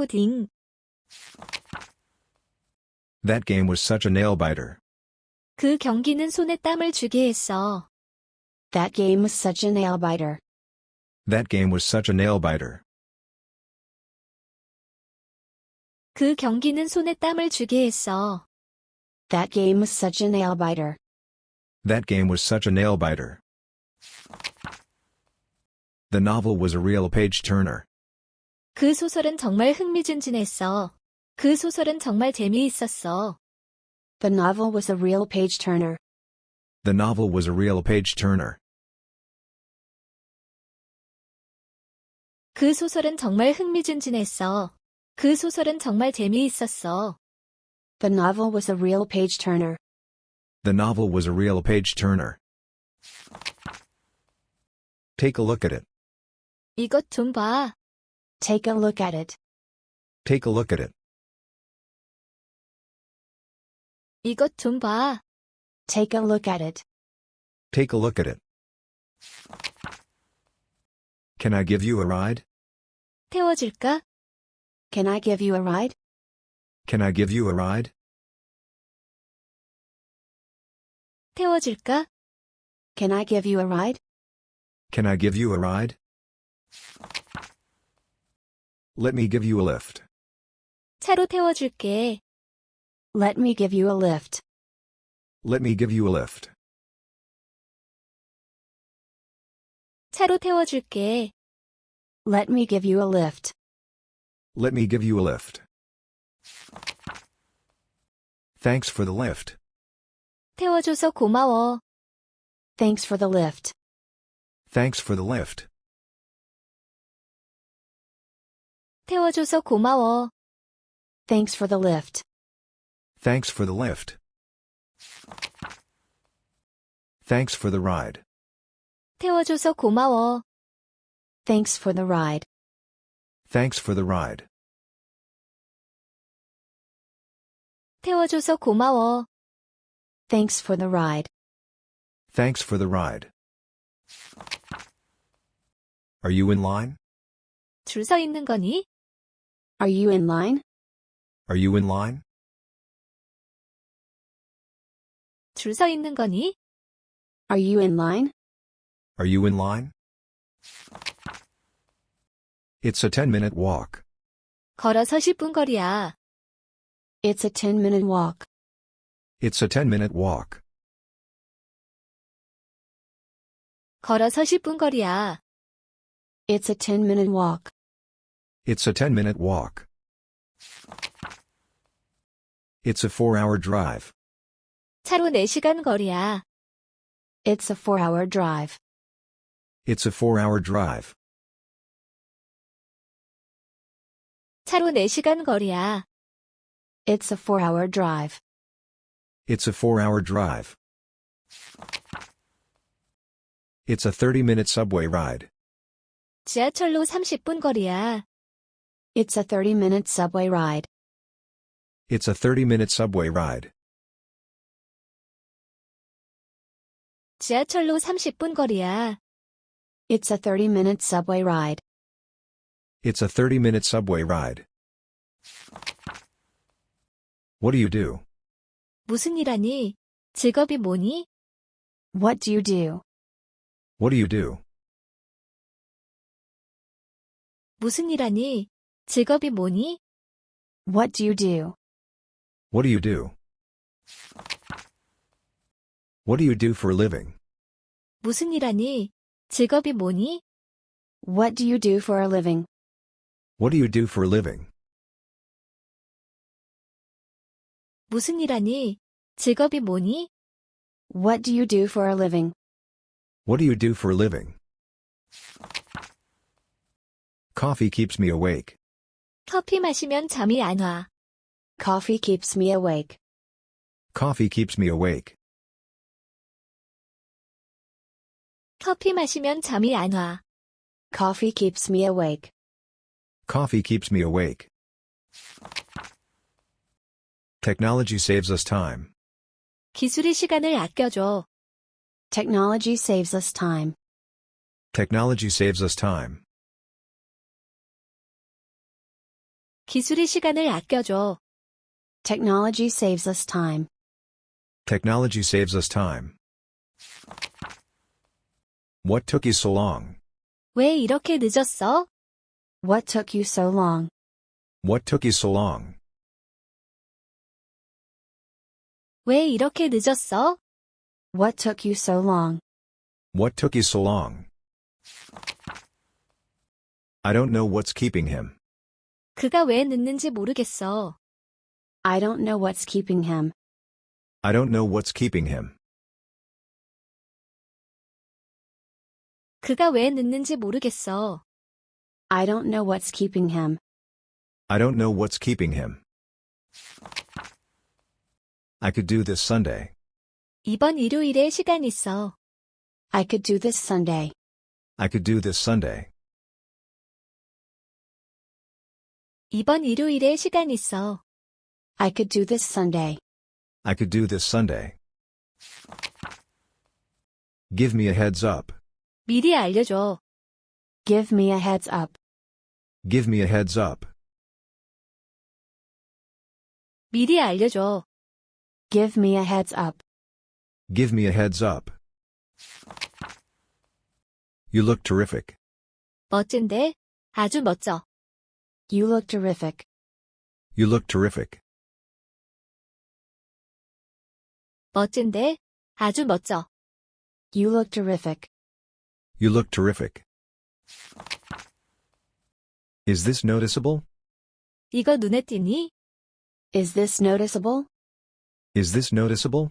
코딩. That game was such a nail biter. 그 경기는 손에 땀을 주게 했어. That game was such a nail biter. That game was such a nail biter. 그 경기는 손에 땀을 주게 했어. That game was such a nail biter. That game was such a nail biter. The novel was a real page turner. 그 소설은 정말 흥미진진했어. 그 소설은 정말 재미있었어. The novel was a real page turner. The novel was a real page turner. 그 소설은 정말 흥미진진했어. 그 소설은 정말 재미있었어. The novel was a real page turner. The novel was a real page turner. Take a look at it. 이것 좀 봐. Take a look at it. Take a look at it. 이것 좀 봐. Take a look at it. Take a look at it. Can I give you a ride? 태워줄까? Can I give you a ride? Can I give you a ride? 태워줄까? Can I give you a ride? Can I give you a ride? Let me give you a lift. 차로 태워줄게. Let me give you a lift. Let me give you a lift. 차로 태워줄게. Let me give you a lift. Let me give you a lift. Thanks for the lift. 태워줘서 고마워. Thanks for the lift. Thanks for the lift. 태워줘서 고마워. Thanks for the lift. Thanks for the lift. Thanks for the ride. 태워줘서 고마워. Thanks for the ride. Thanks for the ride. 태워줘서 고마워. Thanks for the ride. Thanks for the ride. Are you in line? 줄 서 있는 거니? Are you in line? Are you in line? 줄 서 있는 거니? Are you in line? Are you in line? It's a 10 minute walk. 걸어서 10분 거리야. It's a 10 minute walk. It's a 10 minute walk. 걸어서 10분 거리야. It's a 10 minute walk. It's a 10 minute walk. It's a 4 hour drive. 차로 4시간 거리야. It's a 4 hour drive. It's a 4 hour drive. 차로 4시간 거리야. It's a 4 hour drive. It's a 4 hour drive. It's a 30 minute subway ride. 지하철로 30분 거리야. It's a 30 minute subway ride. It's a 30 minute subway ride. 지하철로 30분 거리야. It's a 30 minute subway ride. It's a 30 minute subway ride. What do you do? 무슨 일 하니? 직업이 뭐니? What do you do? What do you do? 무슨 일 하니? 직업이 뭐니? What do you do? What do you do? What do you do for a living? 무슨 일 하니? 직업이 뭐니? What do you do for a living? What do you do for a living? 무슨 일 하니? 직업이 뭐니? What do you do for a living? What do you do for a living? Coffee keeps me awake. 커피 마시면 잠이 안 와. Coffee keeps me awake. Coffee keeps me awake. 커피 마시면 잠이 안 와. Coffee keeps me awake. Coffee keeps me awake. Technology saves us time. 기술이 시간을 아껴줘. Technology saves us time. Technology saves us time. 기술이 시간을 아껴줘. Technology saves us time. Technology saves us time. What took you so long? 왜 이렇게 늦었어? What took you so long? What took you so long? 왜 이렇게 늦었어? What took you so long? What took you so long? I don't know what's keeping him. 그가 왜 늦는지 모르겠어. I don't know what's keeping him. I don't know what's keeping him. 그가 왜 늦는지 모르겠어. I don't know what's keeping him. I don't know what's keeping him. I could do this Sunday. 이번 일요일에 시간 있어. I could do this Sunday. I could do this Sunday. 이번 일요일에 시간 있어. I could do this Sunday. I could do this Sunday. Give me a heads up. 미리 알려줘. Give me a heads up. Give me a heads up. 미리 알려줘. Give me a heads up. Give me a heads up. You look terrific. 멋진데? 아주 멋져. You look terrific. You look terrific. 멋진데? 아주 멋져. You look terrific. You look terrific. Is this noticeable? 이거 눈에 띄니? Is this noticeable? Is this noticeable?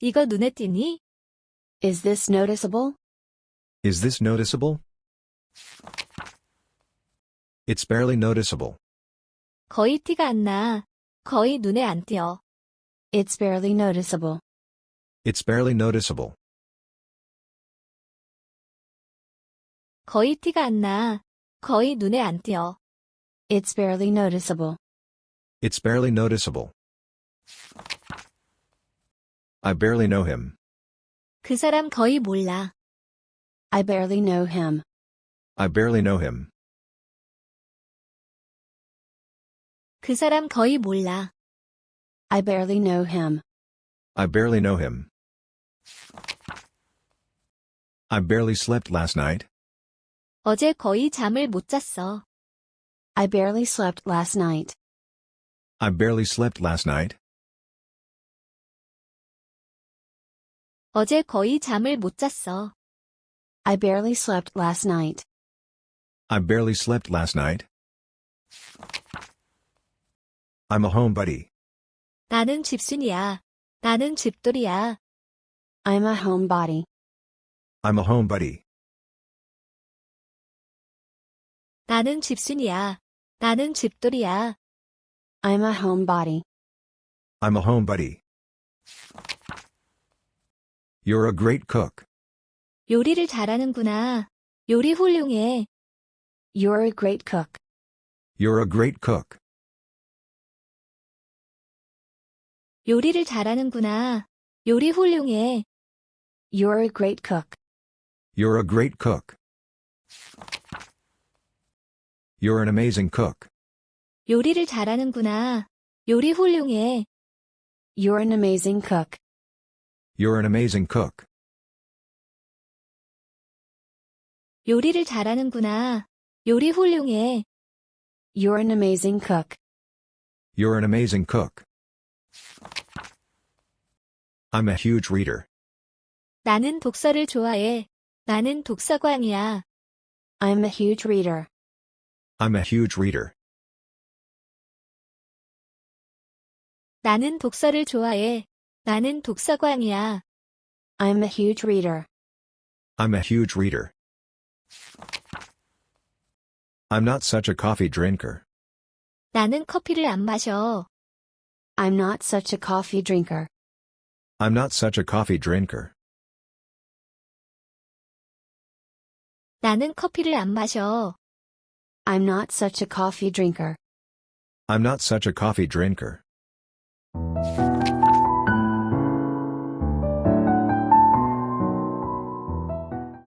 이거 눈에 띄니? Is this noticeable? Is this noticeable? It's barely noticeable. 거의 티가 안 나. 거의 눈에 안 띄어. It's barely noticeable. It's barely noticeable. 거의 티가 안 나. 거의 눈에 안 띄어. It's barely noticeable. It's barely noticeable. I barely know him. 그 사람 거의 몰라. I barely know him. I barely know him. 그 사람 거의 몰라. I barely know him. I barely know him. I barely slept last night. 어제 거의 잠을 못 잤어. I barely slept last night. I barely slept last night. 어제 거의 잠을 못 잤어. I barely slept last night. I barely slept last night. I'm a homebody. 나는 집순이야. 나는 집돌이야. I'm a homebody. I'm a homebody. 나는 집순이야. 나는 집돌이야. I'm a homebody. I'm a homebody. You're a great cook. 요리를 잘하는구나. 요리 훌륭해. You're a great cook. You're a great cook. 요리를 잘하는구나. 요리 훌륭해. You're a great cook. You're a great cook. You're an amazing cook. 요리를 잘하는구나. 요리 훌륭해. You're an amazing cook. You're an amazing cook. 요리를 잘하는구나. 요리 훌륭해. You're an amazing cook. You're an amazing cook. I'm a huge reader. 나는 독서를 좋아해. 나는 독서광이야. I'm a huge reader. I'm a huge reader. 나는 독서를 좋아해. 나는 독서광이야. I'm a huge reader. I'm a huge reader. I'm not such a coffee drinker. 나는 커피를 안 마셔. I'm not such a coffee drinker. I'm not such a coffee drinker. 나는 커피를 안 마셔. I'm not such a coffee drinker. I'm not such a coffee drinker.